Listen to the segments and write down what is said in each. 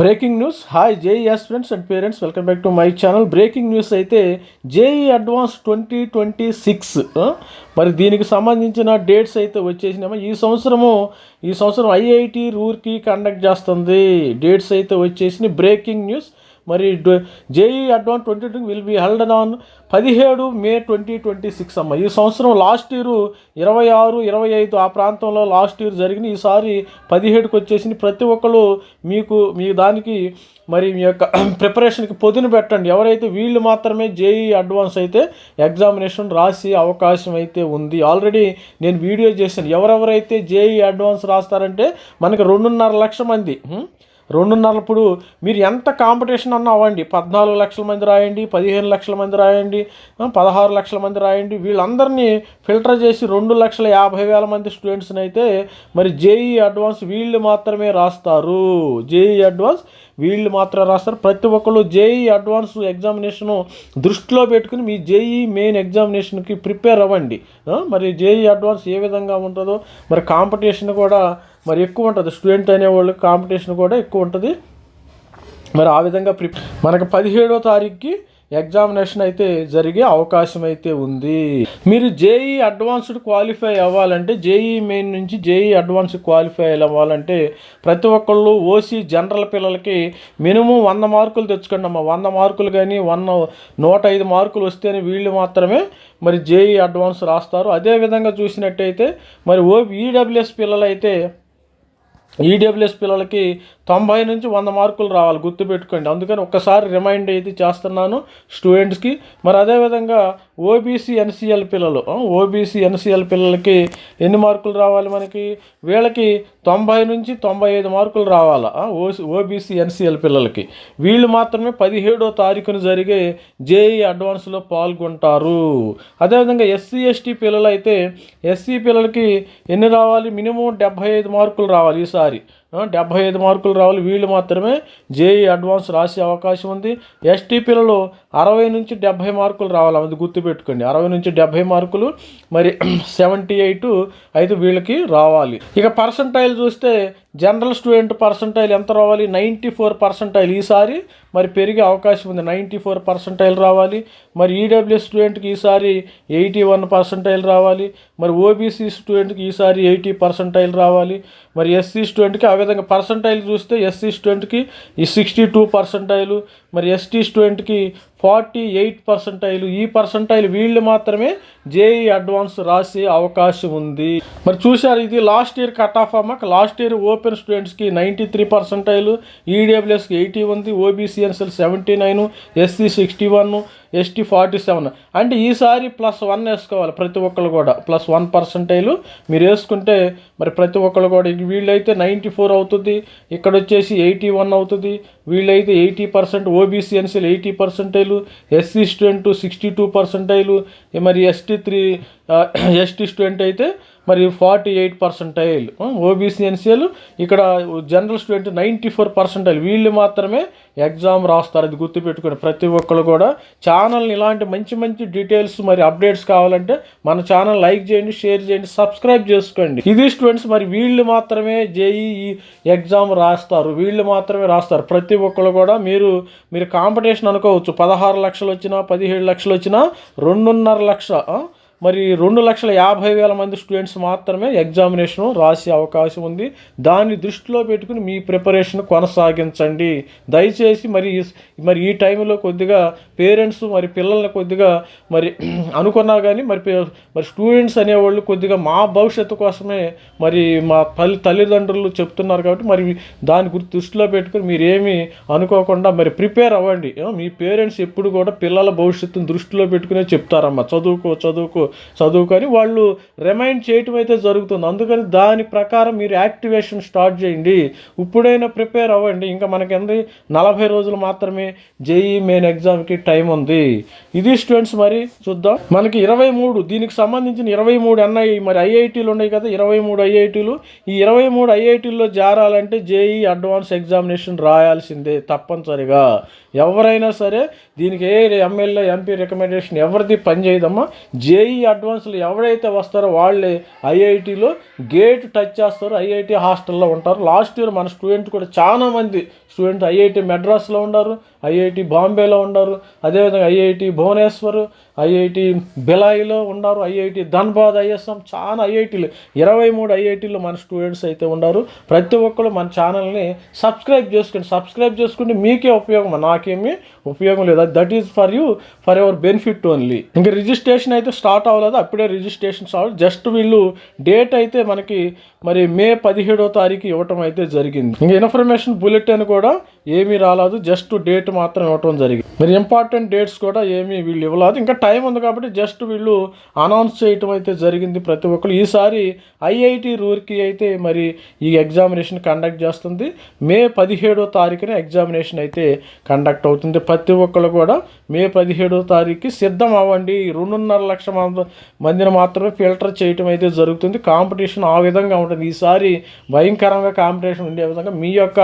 Breaking news. Hi JE friends and parents. Welcome back to my channel. Breaking news అయితే JE advance twenty twenty six మరి దీనికి సంబంధించిన dates అయితే వచ్చేసినామా ఈ సంవత్సరము ఈ సంవత్సరం ఐఐటి రూర్కి కండక్ట్ చేస్తుంది. డేట్స్ అయితే వచ్చేసినాయి. Breaking news. మరి JE advance twenty two will be held on పదిహేడు మే ట్వంటీ ట్వంటీ సిక్స్ అమ్మ. ఈ సంవత్సరం లాస్ట్ ఇయర్ ఇరవై ఆరు ఇరవై ఐదు ఆ ప్రాంతంలో లాస్ట్ ఇయర్ జరిగిన ఈసారి పదిహేడుకి వచ్చేసింది. ప్రతి ఒక్కరు మీకు మీ దానికి మరి మీ యొక్క ప్రిపరేషన్కి పొదును పెట్టండి. ఎవరైతే వీళ్ళు మాత్రమే జేఈ అడ్వాన్స్ అయితే ఎగ్జామినేషన్ రాసే అవకాశం అయితే ఉంది. ఆల్రెడీ నేను వీడియో చేశాను. ఎవరెవరైతే జేఈ అడ్వాన్స్ రాస్తారంటే మనకి రెండున్నర లక్ష మంది రెండున్నరప్పుడు మీరు ఎంత కాంపిటీషన్ అన్నా అవ్వండి. పద్నాలుగు లక్షల మంది రాయండి పదిహేను లక్షల మంది రాయండి పదహారు లక్షల మంది రాయండి. వీళ్ళందరినీ ఫిల్టర్ చేసి రెండు లక్షల యాభై వేల మంది స్టూడెంట్స్ని అయితే మరి జేఈ అడ్వాన్స్ వీళ్ళు మాత్రమే రాస్తారు. జేఈ అడ్వాన్స్ వీళ్ళు మాత్రమే రాస్తారు. ప్రతి ఒక్కళ్ళు జేఈ అడ్వాన్స్ ఎగ్జామినేషను దృష్టిలో పెట్టుకుని మీ జేఈ మెయిన్ ఎగ్జామినేషన్కి ప్రిపేర్ అవ్వండి. మరి జేఈ అడ్వాన్స్ ఏ విధంగా ఉంటుందో మరి కాంపిటీషన్ కూడా మరి ఎక్కువ ఉంటుంది. స్టూడెంట్ అనేవాళ్ళకి కాంపిటీషన్ కూడా ఎక్కువ ఉంటుంది. మరి ఆ విధంగా ప్రి మనకు పదిహేడో తారీఖుకి ఎగ్జామినేషన్ అయితే జరిగే అవకాశం అయితే ఉంది. మీరు జేఈ అడ్వాన్స్డ్ క్వాలిఫై అవ్వాలంటే జేఈ మెయిన్ నుంచి జేఈ అడ్వాన్స్ క్వాలిఫై అవ్వాలంటే ప్రతి ఒక్కళ్ళు ఓసీ జనరల్ పిల్లలకి మినిమం వంద మార్కులు తెచ్చుకోండి అమ్మా. వంద మార్కులు కానీ వన్ నూట ఐదు మార్కులు వస్తేనే వీళ్ళు మాత్రమే మరి జేఈ అడ్వాన్స్ రాస్తారు. అదేవిధంగా చూసినట్టయితే మరి ఓ ఈడబ్ల్యూఎస్ పిల్లలైతే ఈడబ్ల్యూఎస్ పిల్లలకి తొంభై నుంచి వంద మార్కులు రావాలి గుర్తుపెట్టుకోండి. అందుకని ఒక్కసారి రిమైండ్ అయితే చేస్తున్నాను స్టూడెంట్స్కి. మరి అదేవిధంగా ఓబీసీ ఎన్సీఎల్ పిల్లలు ఓబీసీ ఎన్సీఎల్ పిల్లలకి ఎన్ని మార్కులు రావాలి మనకి? వీళ్ళకి తొంభై నుంచి తొంభై ఐదు మార్కులు రావాలా ఓసీ ఓబీసీ ఎన్సీఎల్ పిల్లలకి? వీళ్ళు మాత్రమే పదిహేడో తారీఖున జరిగే జేఈ అడ్వాన్స్లో పాల్గొంటారు. అదేవిధంగా ఎస్సీ ఎస్టీ పిల్లలు అయితే ఎస్సీ పిల్లలకి ఎన్ని రావాలి? మినిమం డెబ్భై ఐదు మార్కులు రావాలి ఈసారి. డెబ్భై ఐదు మార్కులు రావాలి వీళ్ళు మాత్రమే జేఈ అడ్వాన్స్ రాసే అవకాశం ఉంది. ఎస్టీ పిల్లలు అరవై నుంచి డెబ్భై మార్కులు రావాలి అది గుర్తుపెట్టుకోండి. అరవై నుంచి డెబ్భై మార్కులు మరి సెవెంటీ ఎయిట్ అయితే వీళ్ళకి రావాలి. ఇక పర్సంటైల్ చూస్తే జనరల్ స్టూడెంట్ పర్సంటైల్ ఎంత రావాలి? నైంటీ ఫోర్ పర్సంటైల్ ఈసారి మరి పెరిగే అవకాశం ఉంది. నైంటీ ఫోర్ పర్సంటైల్ రావాలి. మరి ఈడబ్ల్యూఎస్ స్టూడెంట్కి ఈసారి ఎయిటీ వన్ పర్సంటైల్ రావాలి. మరి ఓబీసీ స్టూడెంట్కి ఈసారి ఎయిటీ పర్సంటైల్ రావాలి. మరి ఎస్సీ స్టూడెంట్కి ఆ విధంగా పర్సంటైల్ చూస్తే ఎస్సీ స్టూడెంట్కి ఈ సిక్స్టీ టూ పర్సంటైలు మరి ఎస్టీ స్టూడెంట్కి ఫార్టీ ఎయిట్ పర్సెంటైల్ ఈ పర్సెంటైల్ వీళ్ళు మాత్రమే జేఈ అడ్వాన్స్ రాసే అవకాశం ఉంది. మరి చూశారు ఇది లాస్ట్ ఇయర్ కట్ ఆఫ్ అమ్మక లాస్ట్ ఇయర్ ఓపెన్ స్టూడెంట్స్కి నైంటీ త్రీ పర్సెంటైల్ ఈడబ్ల్యూఎస్కి ఎయిటీ ఉంది OBC NCL seventy nine SC sixty one ST forty seven. అంటే ఈసారి ప్లస్ వన్ వేసుకోవాలి ప్రతి ఒక్కరు కూడా. ప్లస్ వన్ పర్సంటైల్ మీరు వేసుకుంటే మరి ప్రతి ఒక్కరు కూడా వీళ్ళైతే నైంటీ ఫోర్ అవుతుంది ఇక్కడ వచ్చేసి ఎయిటీ వన్ అవుతుంది వీళ్ళైతే eighty percent OBC ఎన్సీలు eighty percentile SC student sixty two percentile మరి ఎస్టీ త్రీ ఎస్టీ స్టూడెంట్ అయితే మరి forty eight percentile OBC NCL ఇక్కడ general student ninety four percentile వీళ్ళు మాత్రమే ఎగ్జామ్ రాస్తారు అది గుర్తుపెట్టుకోండి. ప్రతి ఒక్కరు కూడా ఛానల్ని ఇలాంటి మంచి మంచి డీటెయిల్స్ మరి అప్డేట్స్ కావాలంటే మన ఛానల్ లైక్ చేయండి షేర్ చేయండి సబ్స్క్రైబ్ చేసుకోండి. ఇది స్టూడెంట్స్ మరి వీళ్ళు మాత్రమే జేఈఈ ఎగ్జామ్ రాస్తారు. వీళ్ళు మాత్రమే రాస్తారు. ప్రతి ఒక్కరు కూడా మీరు మీరు కాంపిటీషన్ అనుకోవచ్చు. పదహారు లక్షలు వచ్చినా పదిహేడు లక్షలు వచ్చినా రెండున్నర లక్ష మరి రెండు లక్షల యాభై వేల మంది స్టూడెంట్స్ మాత్రమే ఎగ్జామినేషన్ రాసే అవకాశం ఉంది. దాన్ని దృష్టిలో పెట్టుకుని మీ ప్రిపరేషన్ కొనసాగించండి. దయచేసి మరి మరి ఈ టైంలో కొద్దిగా పేరెంట్స్ మరి పిల్లల్ని కొద్దిగా మరి అనుకున్నా కానీ మరి మరి స్టూడెంట్స్ అనేవాళ్ళు కొద్దిగా మా భవిష్యత్తు కోసమే మరి మా తల్లి తల్లిదండ్రులు చెప్తున్నారు కాబట్టి మరి దాని గురించి దృష్టిలో పెట్టుకుని మీరేమి అనుకోకుండా మరి ప్రిపేర్ అవ్వండి. మీ పేరెంట్స్ ఎప్పుడు కూడా పిల్లల భవిష్యత్తును దృష్టిలో పెట్టుకునే చెప్తారమ్మా. చదువుకో చదువుకో. చదువుకొని వాళ్ళు రిమైండ్ చేయటం అయితే జరుగుతుంది. అందుకని దాని ప్రకారం మీరు యాక్టివేషన్ స్టార్ట్ చేయండి. ఇప్పుడైనా ప్రిపేర్ అవ్వండి. ఇంకా మనకి నలభై రోజులు మాత్రమే జేఈ మెయిన్ ఎగ్జామ్కి టైం ఉంది. ఇది స్టూడెంట్స్ మరి చూద్దాం. మనకి ఇరవై మూడు దీనికి సంబంధించిన ఇరవై మూడు ఎన్ఐ మరి ఐఐటీలు ఉన్నాయి కదా ఇరవై మూడు ఐఐటీలు. ఈ ఇరవై మూడు ఐఐటీల్లో జారాలంటే జేఈ అడ్వాన్స్ ఎగ్జామినేషన్ రాయాల్సిందే తప్పనిసరిగా. ఎవరైనా సరే దీనికి ఏ ఎమ్మెల్యే ఎంపీ రికమెండేషన్ ఎవరిది పని చేయదమ్మా? జేఈ అడ్వాన్స్లు ఎవరైతే వస్తారో వాళ్ళే ఐఐటిలో గేట్ టచ్ చేస్తారు ఐఐటి హాస్టల్లో ఉంటారు. లాస్ట్ ఇయర్ మన స్టూడెంట్ కూడా చాలామంది స్టూడెంట్స్ స్టూడెంట్ ఐఐటి మెడ్రాస్లో ఉన్నారు ఐఐటి బాంబేలో ఉన్నారు అదేవిధంగా ఐఐటి భువనేశ్వర్ ఐఐటి బిలాయిలో ఉన్నారు ఐఐటి ధన్బాద్ ఐఎస్ఎం చాలా ఐఐటీలు. ఇరవై మూడు ఐఐటీలు మన స్టూడెంట్స్ అయితే ఉన్నారు ప్రతి ఒక్కరు మన ఛానల్ని సబ్స్క్రైబ్ చేసుకోండి. సబ్స్క్రైబ్ చేసుకుంటే మీకే ఉపయోగం నాకేమీ ఉపయోగం లేదు. That is for you forever benefit only. ఇంకా రిజిస్ట్రేషన్ అయితే స్టార్ట్ అవ్వలేదు అప్పుడే రిజిస్ట్రేషన్ స్టార్ట్ జస్ట్ వీళ్ళు డేట్ అయితే మనకి మరి మే పదిహేడో తారీఖు ఇవ్వటం అయితే జరిగింది. ఇంకా ఇన్ఫర్మేషన్ బులెటిన్ కూడా ఏమీ రాలేదు. జస్ట్ డేట్ మాత్రం ఇవ్వటం జరిగింది. మరి ఇంపార్టెంట్ డేట్స్ కూడా ఏమీ వీళ్ళు ఇవ్వలేదు. ఇంకా టైం ఉంది కాబట్టి జస్ట్ వీళ్ళు అనౌన్స్ చేయటం అయితే జరిగింది ప్రతి ఒక్కరు. ఈసారి ఐఐటి రూర్కి అయితే మరి ఈ ఎగ్జామినేషన్ కండక్ట్ చేస్తుంది. మే పదిహేడో తారీఖున ఎగ్జామినేషన్ అయితే కండక్ట్ అవుతుంది. ప్రతి ఒక్కరు కూడా మే పదిహేడో తారీఖుకి సిద్ధం అవ్వండి. రెండున్నర లక్షల మందిని మాత్రమే ఫిల్టర్ చేయటం అయితే జరుగుతుంది. కాంపిటీషన్ ఆ విధంగా ఉంటుంది. ఈసారి భయంకరంగా కాంపిటీషన్ ఉండే విధంగా మీ యొక్క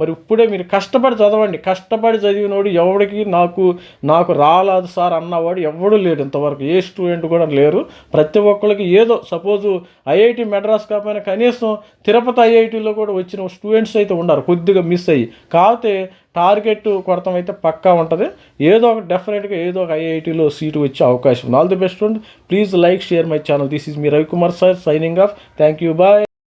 మరి ఇప్పుడే మీరు కష్టపడి చదవండి. కష్టపడి చదివినోడు ఎవడికి నాకు నాకు రాలేదు సార్ అన్నవాడు ఎవడు లేడు ఇంతవరకు. ఏ స్టూడెంట్ కూడా లేరు. ప్రతి ఒక్కరికి ఏదో సపోజు ఐఐటి మెడ్రాస్ కాకపోయినా కనీసం తిరుపతి ఐఐటిలో కూడా వచ్చిన స్టూడెంట్స్ అయితే ఉన్నారు. కొద్దిగా మిస్ అయ్యి. కాకపోతే టార్గెట్ కొడతాం అయితే పక్కా ఉంటుంది. ఏదో ఒక డెఫినెట్గా ఏదో ఒక ఐఐటిలో సీటు వచ్చే అవకాశం ఉంది. All the best please like share my channel this is me Ravikumar sir signing off thank you bye